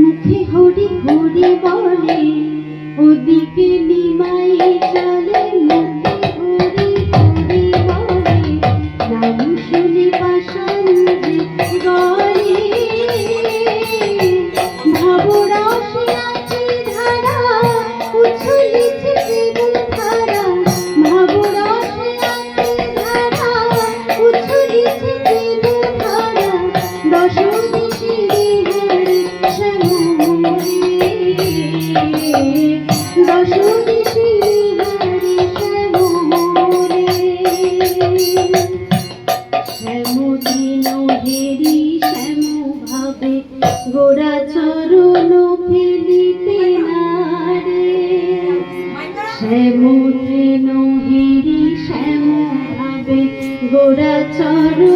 মুখে হরি হরি বলে। গোড়া চরণ ফেলিতে নারে শ্যামুদ্রে নহিরি শ্যাম ভাবে গোড়া চরণ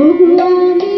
Oh,